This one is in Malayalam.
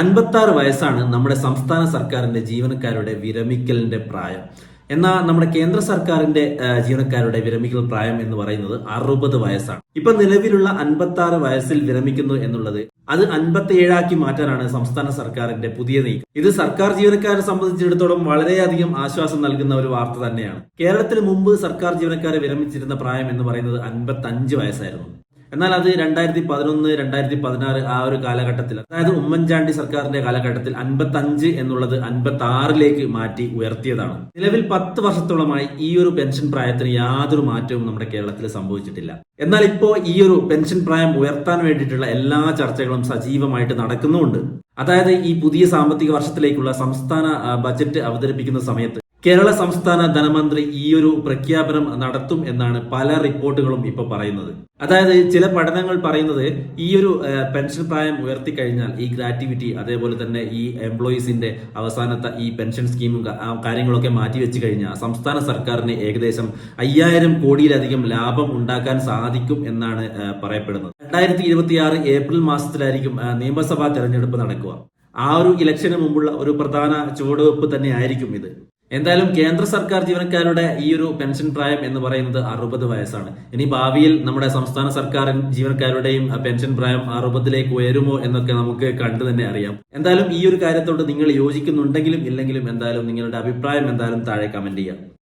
അൻപത്തി ആറ് വയസ്സാണ് നമ്മുടെ സംസ്ഥാന സർക്കാരിന്റെ ജീവനക്കാരുടെ വിരമിക്കലിന്റെ പ്രായം. എന്നാൽ നമ്മുടെ കേന്ദ്ര സർക്കാരിന്റെ ജീവനക്കാരുടെ വിരമിക്കൽ പ്രായം എന്ന് പറയുന്നത് അറുപത് വയസ്സാണ്. ഇപ്പൊ നിലവിലുള്ള അൻപത്തി ആറ് വയസ്സിൽ വിരമിക്കുന്നു എന്നുള്ളത് അത് അൻപത്തി ഏഴാക്കി മാറ്റാനാണ് സംസ്ഥാന സർക്കാരിന്റെ പുതിയ നീക്കം. ഇത് സർക്കാർ ജീവനക്കാരെ സംബന്ധിച്ചിടത്തോളം വളരെയധികം ആശ്വാസം നൽകുന്ന ഒരു വാർത്ത തന്നെയാണ്. കേരളത്തിൽ മുമ്പ് സർക്കാർ ജീവനക്കാരെ വിരമിച്ചിരുന്ന പ്രായം എന്ന് പറയുന്നത് അൻപത്തി അഞ്ച് വയസ്സായിരുന്നു. എന്നാൽ അത് രണ്ടായിരത്തി പതിനൊന്ന് രണ്ടായിരത്തി പതിനാറ് ആ ഒരു കാലഘട്ടത്തിൽ അതായത് ഉമ്മൻചാണ്ടി സർക്കാരിന്റെ കാലഘട്ടത്തിൽ അൻപത്തി അഞ്ച് എന്നുള്ളത് അൻപത്തി ആറിലേക്ക് മാറ്റി ഉയർത്തിയതാണ്. നിലവിൽ പത്ത് വർഷത്തോളമായി ഈ ഒരു പെൻഷൻ പ്രായത്തിന് യാതൊരു മാറ്റവും നമ്മുടെ കേരളത്തിൽ സംഭവിച്ചിട്ടില്ല. എന്നാൽ ഇപ്പോൾ ഈ ഒരു പെൻഷൻ പ്രായം ഉയർത്താൻ വേണ്ടിയിട്ടുള്ള എല്ലാ ചർച്ചകളും സജീവമായിട്ട് നടക്കുന്നുമുണ്ട്. അതായത് ഈ പുതിയ സാമ്പത്തിക വർഷത്തിലേക്കുള്ള സംസ്ഥാന ബജറ്റ് അവതരിപ്പിക്കുന്ന സമയത്ത് കേരള സംസ്ഥാന ധനമന്ത്രി ഈ ഒരു പ്രഖ്യാപനം നടത്തും എന്നാണ് പല റിപ്പോർട്ടുകളും ഇപ്പൊ പറയുന്നത്. അതായത് ചില പഠനങ്ങൾ പറയുന്നത് ഈ ഒരു പെൻഷൻ പ്രായം ഉയർത്തി കഴിഞ്ഞാൽ ഈ ഗ്രാറ്റിവിറ്റി അതേപോലെ തന്നെ ഈ എംപ്ലോയീസിന്റെ അവസാനത്തെ ഈ പെൻഷൻ സ്കീമും കാര്യങ്ങളൊക്കെ മാറ്റിവെച്ച് കഴിഞ്ഞാൽ സംസ്ഥാന സർക്കാരിന് ഏകദേശം അയ്യായിരം കോടിയിലധികം ലാഭം ഉണ്ടാക്കാൻ സാധിക്കും എന്നാണ് പറയപ്പെടുന്നത്. രണ്ടായിരത്തി ഇരുപത്തിയാറ് ഏപ്രിൽ മാസത്തിലായിരിക്കും നിയമസഭാ തെരഞ്ഞെടുപ്പ് നടക്കുക. ആ ഒരു ഇലക്ഷന് മുമ്പുള്ള ഒരു പ്രധാന ചുവടുവെപ്പ് തന്നെയായിരിക്കും ഇത്. എന്തായാലും കേന്ദ്ര സർക്കാർ ജീവനക്കാരുടെ ഈ ഒരു പെൻഷൻ പ്രായം എന്ന് പറയുന്നത് അറുപത് വയസ്സാണ്. ഇനി ഭാവിയിൽ നമ്മുടെ സംസ്ഥാന സർക്കാർ ജീവനക്കാരുടെയും പെൻഷൻ പ്രായം അറുപതിലേക്ക് ഉയരുമോ എന്നൊക്കെ നമുക്ക് കണ്ടു തന്നെ അറിയാം. എന്തായാലും ഈ ഒരു കാര്യത്തോട് നിങ്ങൾ യോജിക്കുന്നുണ്ടെങ്കിലും ഇല്ലെങ്കിലും എന്തായാലും നിങ്ങളുടെ അഭിപ്രായം എന്തായാലും താഴെ കമന്റ് ചെയ്യാം.